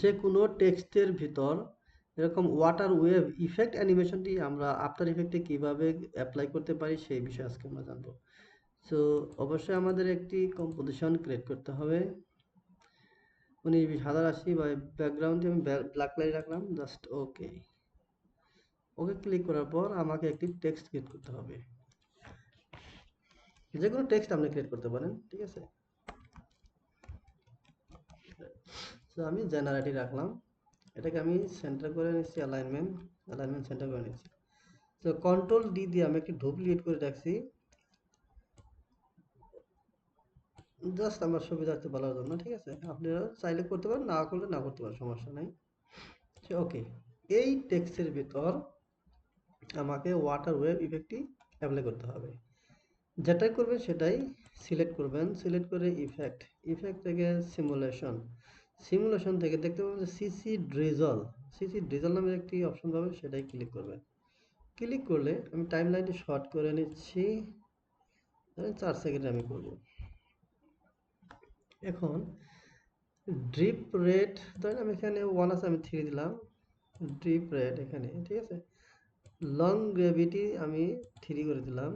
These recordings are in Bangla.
যে কোনো টেক্সটের ভিতর এরকম ওয়াটার ওয়েভ ইফেক্ট অ্যানিমেশনটি আমরা আফটার ইফেক্টে কীভাবে অ্যাপ্লাই করতে পারি সেই বিষয়ে আজকে আমরা জানব। সো অবশ্যই আমাদের একটি কম্পোজিশন ক্রিয়েট করতে হবে। বিশ হাজার আশি বা ব্যাকগ্রাউন্ডে আমি ব্ল্যাক লাইট রাখলাম জাস্ট ওকে ওকে ক্লিক করার পর আমাকে একটি টেক্সট ক্রিয়েট করতে হবে। যে কোনো টেক্সট আপনি ক্রিয়েট করতে পারেন, ঠিক আছে? তো আমি জেনারেটি রাখলাম। এটাকে আমি সেন্টার করে নিচ্ছি অ্যালাইনমেন্ট অ্যালাইনমেন্ট সেন্টার করে নিচ্ছি। তো কন্ট্রোল ডি দিয়ে আমি একটি ডুপ্লিকেট করে রাখছি। জাস্ট আমার সুবিধার্থে বলার জন্য, ঠিক আছে? আপনারা চাইলে করতে পারেন, না করলে না করতে পারেন, সমস্যা নাই। ওকে এই টেক্সটের ভিতর আমাকে ওয়াটার ওয়েভ ইফেক্টটি অ্যাপ্লাই করতে হবে। যেটাই করবেন সেটাই সিলেক্ট করবেন। সিলেক্ট করে ইফেক্ট ইফেক্ট থেকে সিমুলেশন সিমুলেশন থেকে দেখতে পাবেন যে সিসি ড্রিজল সিসি ড্রিজল নামের একটি অপশন পাবেন, সেটাই ক্লিক করবেন। ক্লিক করলে আমি টাইম লাইনটি শর্ট করে নিচ্ছি। চার সেকেন্ডে আমি করব। এখন ড্রিপ রেট ধরেন আমি এখানে ওয়ান আছে, আমি থ্রি দিলাম। ড্রিপ রেট এখানে, ঠিক আছে? লং গ্রেভিটি আমি থ্রি করে দিলাম।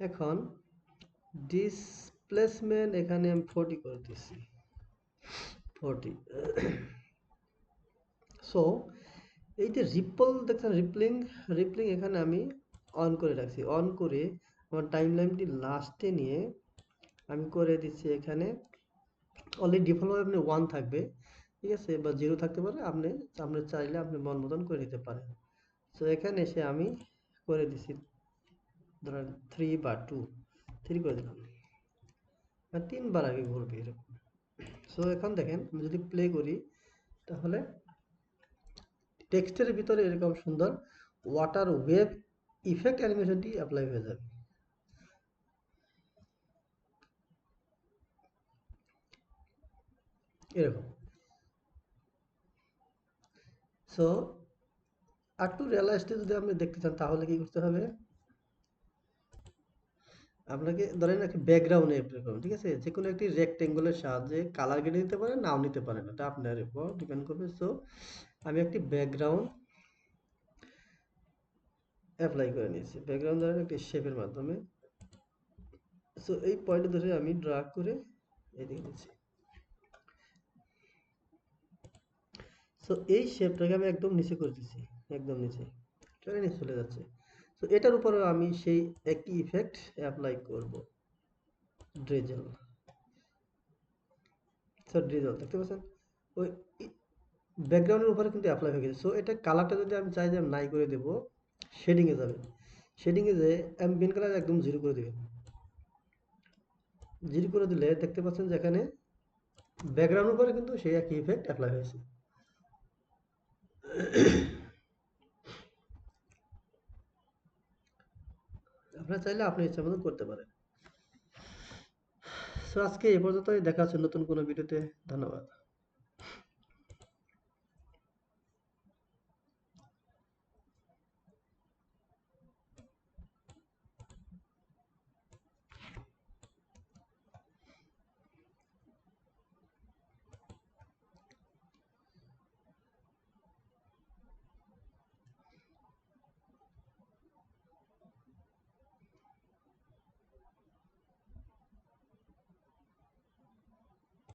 এখন ডিসপ্লেসমেন্ট এখানে আমি ফোরটি করে দিচ্ছি। ফোরটি সো এই যে রিপল দেখছেন রিপলিং রিপলিং এখানে আমি অন করে রাখছি। অন করে আমার টাইম লাইনটি লাস্টে নিয়ে আমি করে দিচ্ছি এখানে। অলরেডি ডিফল্ট আপনি ওয়ান থাকবে, ঠিক আছে? বা জিরো থাকতে পারে, আপনি আপনি চাইলে আপনি মন মতন করে নিতে পারেন। সো এখানে এসে আমি করে দিচ্ছি ধরেন থ্রি বা টু থ্রি করে দিলাম। তিনবার আগে ঘুরবে এরকম। সো এখন দেখেন, আমি যদি প্লে করি, তাহলে টেক্সটের ভিতরে এরকম সুন্দর ওয়াটার ওয়েভ ইফেক্ট অ্যানিমেশনটি অ্যাপ্লাই হয়ে যাবে। এরকম। সো একটু রিয়েলাইজটি যদি আপনি দেখতে চান, তাহলে কি করতে হবে? আপনাকে ধরেন একটা ব্যাকগ্রাউন্ড অ্যাপ্লাই করবেন ঠিক আছে? যে কোনো একটি রেক্টেঙ্গুলের সাহায্যে কালার কেটে নিতে পারেন, নাও নিতে পারেন। এটা আপনার উপর ডিপেন্ড করবে। সো আমি একটি ব্যাকগ্রাউন্ড অ্যাপ্লাই করে নিয়েছি। ব্যাকগ্রাউন্ড ধরেন একটি শেপের মাধ্যমে। সো এই পয়েন্ট ধরে আমি ড্রাগ করে এদিকে নিচ্ছি। সো এই শেপটাকে আমি একদম নিচে করে দিচ্ছি একদম নিচে। চলে নিচে চলে যাচ্ছে। তো এটার উপরে আমি সেই একই ইফেক্ট অ্যাপ্লাই করব। ড্রেজেল সো ড্রেজেল দেখতে পাচ্ছেন? ওই ব্যাকগ্রাউন্ডের উপরে কিন্তু অ্যাপ্লাই হয়ে গেছে। সো এটা কালারটা যদি আমি চাই যে আমি নাই করে দেবো শেডিংয়ে যাবে। শেডিংয়ে যে অ্যাম্বিয়েন্ট কালার একদম জিরো করে দেবেন। জিরো করে দিলে দেখতে পাচ্ছেন যে এখানে ব্যাকগ্রাউন্ডের উপরে কিন্তু সেই একই ইফেক্ট অ্যাপ্লাই হয়েছে। আপনারা চাইলে আপনি ইচ্ছা মতন করতে পারেন। সো আজকে এই পর্যন্তই। দেখা হচ্ছে নতুন কোনো ভিডিওতে। ধন্যবাদ।